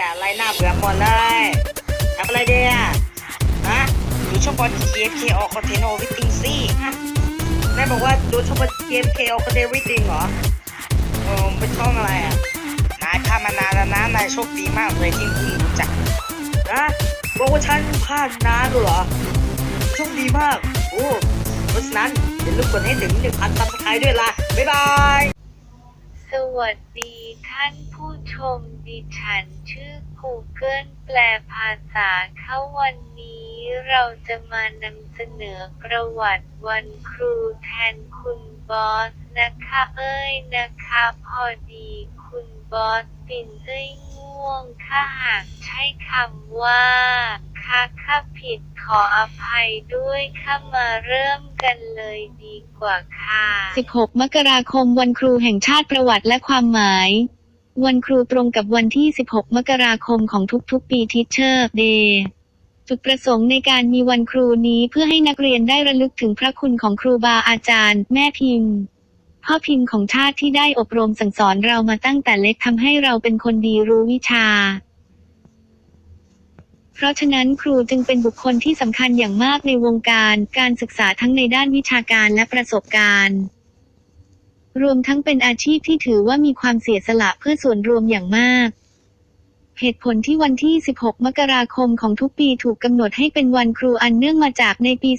แต่ไรน่าเบื่อหมดเลยทำอะไรเดีอะฮะดูช่องบอล KFK ออกคอนเทนต์โอวิติงซี่นายบอกว่าดูช่องบอล KFK ออกคอนเทนต์วิติงเหรอเออเป็นช่องอะไรอะนายพลาดมานานแล้วนะนายโชคดีมากเลยที่เพิ่งรู้จักนะบอกว่าฉันพลาดนานเหรอโชคดีมากโอ้เพราะฉะนั้นอย่าลืมกดให้ถึง1,000ซับสไครต์ด้วยล่ะบ๊ายบาย สวัสดีท่านผู้ชมดิฉันชื่อ Google แปลภาษาเข้าวันนี้เราจะมานำเสนอประวัติวันครูแทนคุณบอสนะคะเอ้ยนะคะพอดีคุณบอสปินเอ้ยง่วงถ้าหากใช้คำว่า คะข้าผิดขออภัยด้วยข้ามาเริ่มกันเลยดีกว่าค่ะ 16 มกราคมวันครูแห่งชาติประวัติและความหมาย วันครูตรงกับวันที่ 16 มกราคมของทุกๆ ปี Teacher Day จุดประสงค์ในการมีวันครูนี้เพื่อให้นักเรียนได้ระลึกถึงพระคุณของครูบาอาจารย์ แม่พิมพ์พ่อพิมพ์ของชาติที่ได้อบรมสั่งสอนเรามาตั้งแต่เล็กทำให้เราเป็นคนดีรู้วิชา เพราะฉะนั้นครูจึงเป็นบุคคลที่สำคัญอย่างมากในวงการ การศึกษาทั้งในด้านวิชาการและประสบการณ์ รวมทั้งเป็นอาชีพที่ถือว่ามีความเสียสละเพื่อส่วนรวมอย่างมากเหตุผลที่วันที่ 16 มกราคมของทุกปีถูกกำหนดให้เป็นวันครูอันเนื่องมาจากในปี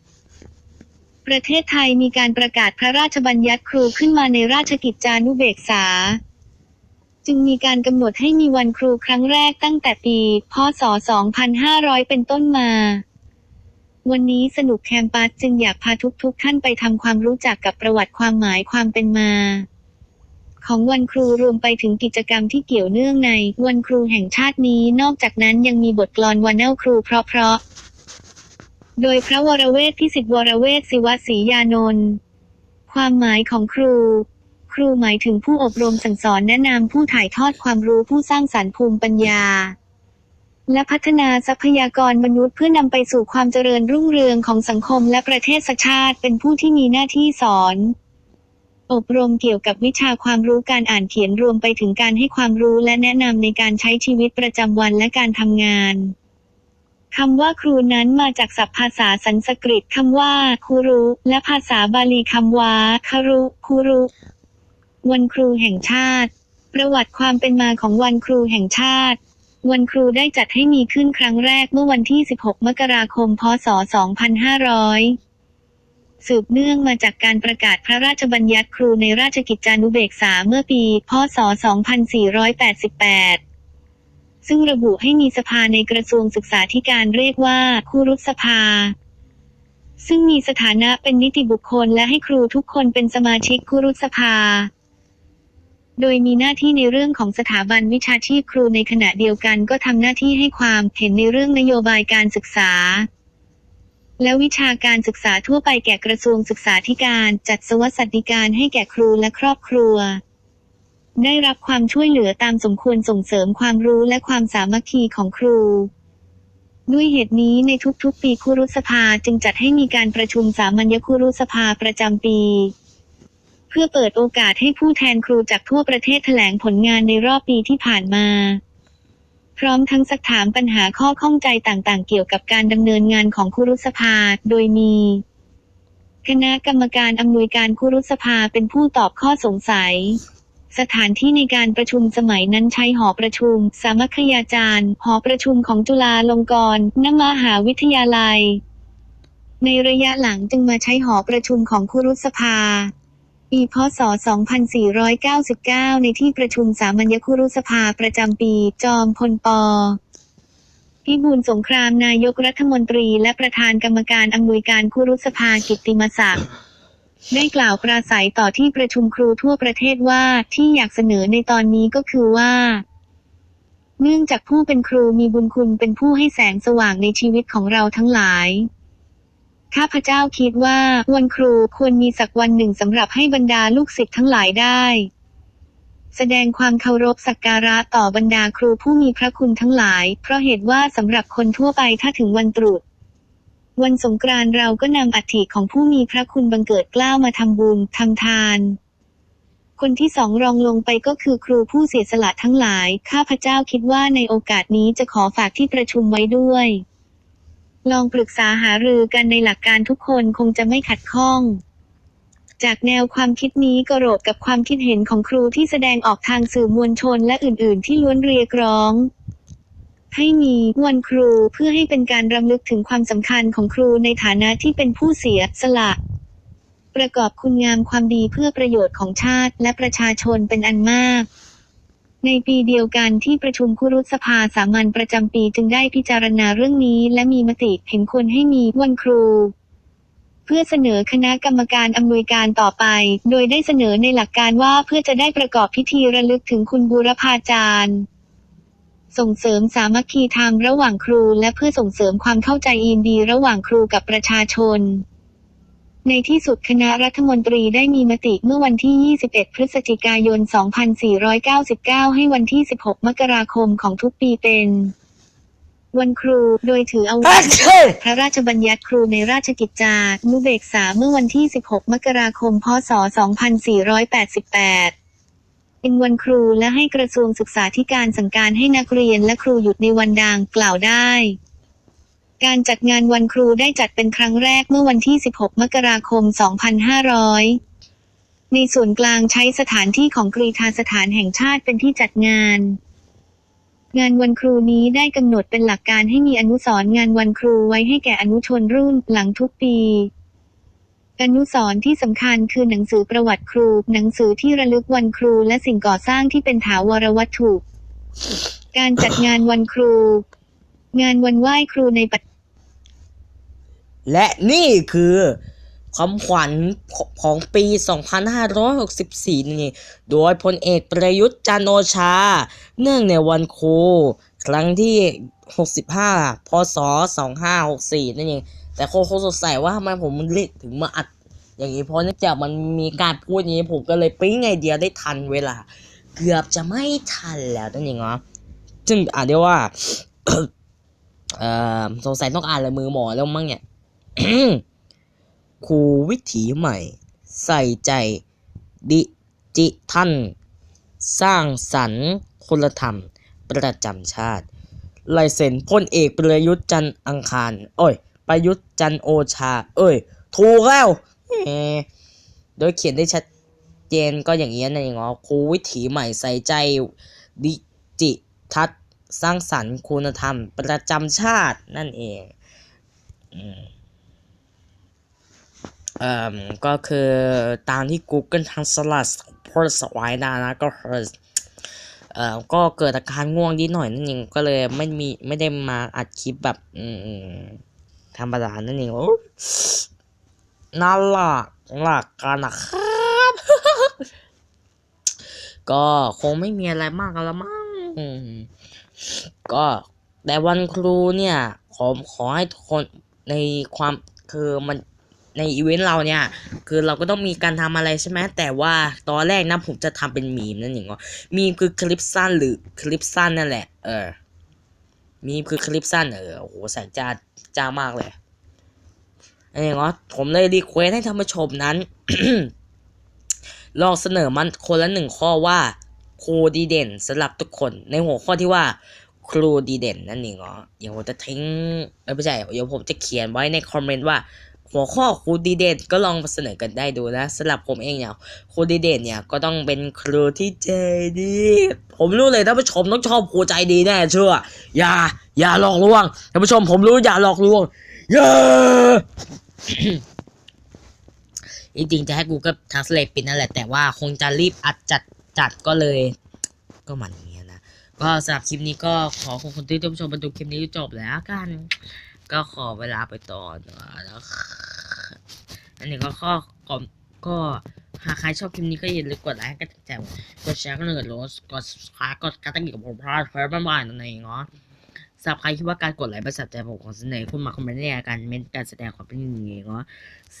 2488 ประเทศไทยมีการประกาศพระราชบัญญัติครูขึ้นมาในราชกิจจานุเบกษา จึงมีการกำหนดให้มีวันครูครั้งแรกตั้งแต่ปี พศ 2500 เป็นต้นมา วันนี้สนุกแคมปัสจึงอยากพาทุกๆทท่านไปทำความรู้จักกับประวัติความหมายความเป็นมา ของวันครูรวมไปถึงกิจกรรมที่เกี่ยวเนื่องใน วันครูแห่งชาตินี้ นอกจากนั้นยังมีบทกลอนวันเนลครูเพราะๆ โดยพระวรเวทพิสิทธิวรเวทศิวศรียานนท์ความหมายของครู ครูหมายถึงผู้อบรมสั่งสอนแนะนำผู้ถ่ายทอดความรู้ผู้สร้างสรรค์ภูมิปัญญา และพัฒนาทรัพยากรมนุษย์เพื่อนำไปสู่ความเจริญรุ่งเรืองของสังคมและประเทศชาติ เป็นผู้ที่มีหน้าที่สอนอบรมเกี่ยวกับวิชาความรู้การอ่านเขียนรวมไปถึงการให้ความรู้และแนะนำในการใช้ชีวิตประจำวันและการทำงานคำว่าครูนั้นมาจากศัพท์ภาษาสันสกฤตคำว่าครูรุ และภาษาบาลีคำว่าคารุครูรุ วันครูแห่งชาติ ประวัติความเป็นมาของวันครูแห่งชาติ วันครูได้จัดให้มีขึ้นครั้งแรกเมื่อวันที่ 16 มกราคม พศ 2500 สืบเนื่องมาจากการประกาศพระราชบัญญัติครูในราชกิจจานุเบกษาเมื่อปี พศ 2488ซึ่งระบุให้มีสภาในกระทรวงศึกษาธิการเรียกว่าครูรุษภา ซึ่งมีสถานะเป็นนิติบุคคลและให้ครูทุกคนเป็นสมาชิกครูรุษภา โดยมีหน้าที่ในเรื่องของสถาบันวิชาชีพครูในขณะเดียวกันก็ทำหน้าที่ให้ความเห็นในเรื่องนโยบายการศึกษา และวิชาการศึกษาทั่วไปแก่กระทรวงศึกษาธิการจัดสวัสดิการให้แก่ครูและครอบครัว ได้รับความช่วยเหลือตามสมควรส่งเสริมความรู้และความสามัคคีของครูด้วยเหตุนี้ในทุกๆ ปีครูรุษภาจึงจัดให้มีการประชุมสามัญญครูรุษภาประจำปี พื่อเปิดโอกาสให้ผู้แทนครูจากทั่วประเทศแถลงผลงานในรอบปีที่ผ่านมา พร้อมทั้งสักถามปัญหาข้อข้องใจต่างๆ เกี่ยวกับการดำเนินงานของครูรุษภา โดยมีคณะกรรมการอำนวยการครูรุษภาเป็นผู้ตอบข้อสงสัย สถานที่ในการประชุมสมัยนั้นใช้หอประชุม สามัคคยาจารย์ หอประชุมของจุฬาลงกรณ์นมหาวิทยาลัย ในระยะหลังจึงมาใช้หอประชุมของครูรุษภา ปีพศ 2499 ในที่ประชุมสามัญญครุสภาประจำปี จอมพลปพิบูลสงครามนายกรัฐมนตรีและประธานกรรมการอำนวยการครุสภากิตติมศักดิ์ได้กล่าวปราศัยต่อที่ประชุมครูทั่วประเทศว่าที่อยากเสนอในตอนนี้ก็คือว่า เนื่องจากผู้เป็นครูมีบุญคุณเป็นผู้ให้แสงสว่างในชีวิตของเราทั้งหลาย ข้าพเจ้าคิดว่าวันครูควรมีสักวันหนึ่งสำหรับให้บรรดาลูกศิษย์ทั้งหลายได้ แสดงความเคารพสักการะต่อบรรดาครูผู้มีพระคุณทั้งหลาย เพราะเหตุว่าสำหรับคนทั่วไปถ้าถึงวันตรุษวันสงกรานต์เราก็นำอัฐิของผู้มีพระคุณบังเกิดกล้าวมาทำบุญทำทาน คนที่สองรองลงไปก็คือครูผู้เสียสละทั้งหลาย ข้าพเจ้าคิดว่าในโอกาสนี้จะขอฝากที่ประชุมไว้ด้วย ลองปรึกษาหารือกันในหลักการทุกคนคงจะไม่ขัดข้อง จากแนวความคิดนี้กระโรบกับความคิดเห็นของครูที่แสดงออกทางสื่อมวลชนและอื่น ๆ ที่ล้วนเรียกร้องให้มีวันครูเพื่อให้เป็นการรำลึกถึงความสำคัญของครูในฐานะที่เป็นผู้เสียสละ ประกอบคุณงามความดีเพื่อประโยชน์ของชาติและประชาชนเป็นอันมาก ในปีเดียวกันที่ประชุมคุรุษภาสามัญประจำปีจึงได้พิจารณาเรื่องนี้ และมีมติเห็นควรให้มีวันครู เพื่อเสนอคณะกรรมการอำนวยการต่อไป โดยได้เสนอในหลักการว่าเพื่อจะได้ประกอบพิธีระลึกถึงคุณบูรพาจารย์ส่งเสริมสามัคคีธรรมระหว่างครู และเพื่อส่งเสริมความเข้าใจยินดีระหว่างครูกับประชาชน ในที่สุดคณะรัฐมนตรีได้มีมติเมื่อวันที่ 21 พฤศจิกายน 2499 ให้วันที่ 16 มกราคมของทุกปีเป็น วันครู โดยถือเอาวันพระราชบัญญัติครูในราชกิจจานุเบกษาเมื่อวันที่ 16 มกราคม พศ 2488เป็นวันครูและให้กระทรวงศึกษาธิการสั่งการให้นักเรียนและครูหยุดในวันดังกล่าวได้ การจัดงานวันครูได้จัดเป็นครั้งแรกเมื่อวันที่ 16 มกราคม 2500 ในส่วนกลางใช้สถานที่ของกรีฑาสถานแห่งชาติเป็นที่จัดงาน งานวันครูนี้ได้กำหนดเป็นหลักการให้มีอนุสรณ์งานวันครูไว้ให้แก่อนุชนรุ่นหลังทุกปีอนุสรณ์ที่สำคัญคือหนังสือประวัติครู หนังสือที่ระลึกวันครูและสิ่งก่อสร้างที่เป็นถาวรวัตถุ การจัดงานวันครู งานวันไหว้ครูในปัจ และนี่คือคำขวัญของปี 2564 นี่ โดยพลเอกประยุทธ์จันโอชา เนื่องในวันครูครั้งที่ 65 พศ 2564 นั่นเอง แต่คนคสงสัยว่าทำไมผมเรียกถึงมาอัด อย่างนี้ เพราะเนื่องจากมันมีการพูดอย่างนี้ผมก็เลยปิ๊งไอเดียได้ทันเวลา เกือบจะไม่ทันแล้วนั่นเองเนาะซึ่งอ่านได้ว่า เอ่อ สงสัยต้องอ่านลายมือหมอแล้วมั้งเนี่ย ครูวิถีใหม่ ใส่ใจดิจิทัลสร้างสรรค์คุณธรรมประจำชาติลายเซ็นพลเอกประยุทธ์จันทร์อังคาร โอ้ย ประยุทธ์จันโอชา เอ้ย ถูกแล้วโดยเขียนได้ชัดเจนก็อย่างนี้นั่นเองอครูวิถีใหม่ใส่ใจดิจิทัลสร้างสรรค์คุณธรรมประจำชาตินั่นเอง อืม เอ่อก็คือตามที่ Google Translate โพสต์ไว้นะนะก็คือเอ่อก็เกิดอาการง่วงนิดหน่อยนั่นเองก็เลยไม่มีไม่ได้มาอัดคลิปแบบ อืมธรรมดานั่นเองโอ้น่ารักหลักกันนะครับ ก็คงไม่มีอะไรมากแล้วมั้งก็แต่วันครูเนี่ยขอขอให้ทุกคนในความคือมัน ในอีเวนต์เราเนี่ย คือเราก็ต้องมีการทำอะไรใช่ไหมแต่ว่าตอนแรกนะผมจะทำเป็นมีมนั่นเองว่ามีมคือคลิปสั้นหรือคลิปสั้นนั่นแหละ เออ มีมคือคลิปสั้นเออโอ้โหแสงจ้าจ้ามากเลยอันนี้เนาะผมเลยรีเควสให้ท่านผู้ชมนั้นลองเสนอมันคนละหนึ่งข้อว่าครูดีเด่นสำหรับทุกคน ในหัวข้อที่ว่าครูดีเด่นนั่นเองเนาะเดี๋ยวผมจะทิ้งไม่ใช่เดี๋ยวผมจะเขียนไว้ในคอมเมนต์ว่า หัวข้อครูดีเด่นก็ลองเสนอกันได้ดูนะสำหรับผมเองเนี่ยครูดีเด่นเนี่ยก็ต้องเป็นครูที่ใจดี ผมรู้เลยท่านผู้ชมต้องชอบครูใจดีแน่เชื่อ อย่า อย่าหลอกลวงท่านผู้ชมผมรู้อย่าหลอกลวงอย่าจริงๆจะให้กูก็ทัสเลปิดนั่นแหละแต่ว่าคงจะรีบอัดจัดจัดก็เลย ก็มันอย่างเงี้ยนะ ก็สำหรับคลิปนี้ก็ขอขอบคุณที่ท่านผู้ชมมาดูคลิปนี้จบแล้วกัน ก็ขอเวลาไปต่อแล้ว อันนี้ก็ข้อก่อนก็หากใครชอบคลิปนี้ก็อย่าลืมกดไลค์กดติดตามกดแชร์ก็เลยกดโลสกดสคาร์กดการตั้งกับผมพลาดเพิ่มบ้านๆนั่นเองเนาะสำหรับใครคิดว่าการกดไลค์ประสับใจผมของเสนอคุณมาคอมเมนต์ในการเมนต์การแสดงความเป็นอย่างนี้เนาะ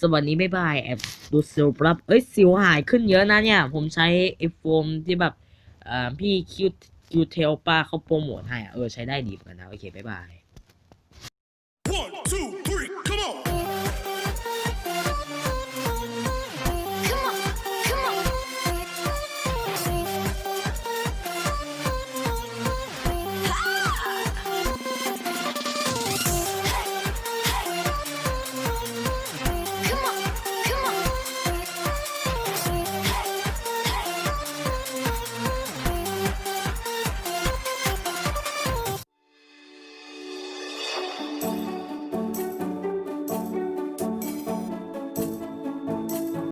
สวัสดีบ๊ายบายแอบดูซิลปรับเอ้ยซิลหายขึ้นเยอะนะเนี่ย ผมใช้ไอโฟมที่แบบอ่อพี่คิวคิวเทลป้าเขาโปรโมทให้เออใช้ได้ดีเหมือนกันนะ โอเคบ๊ายบาย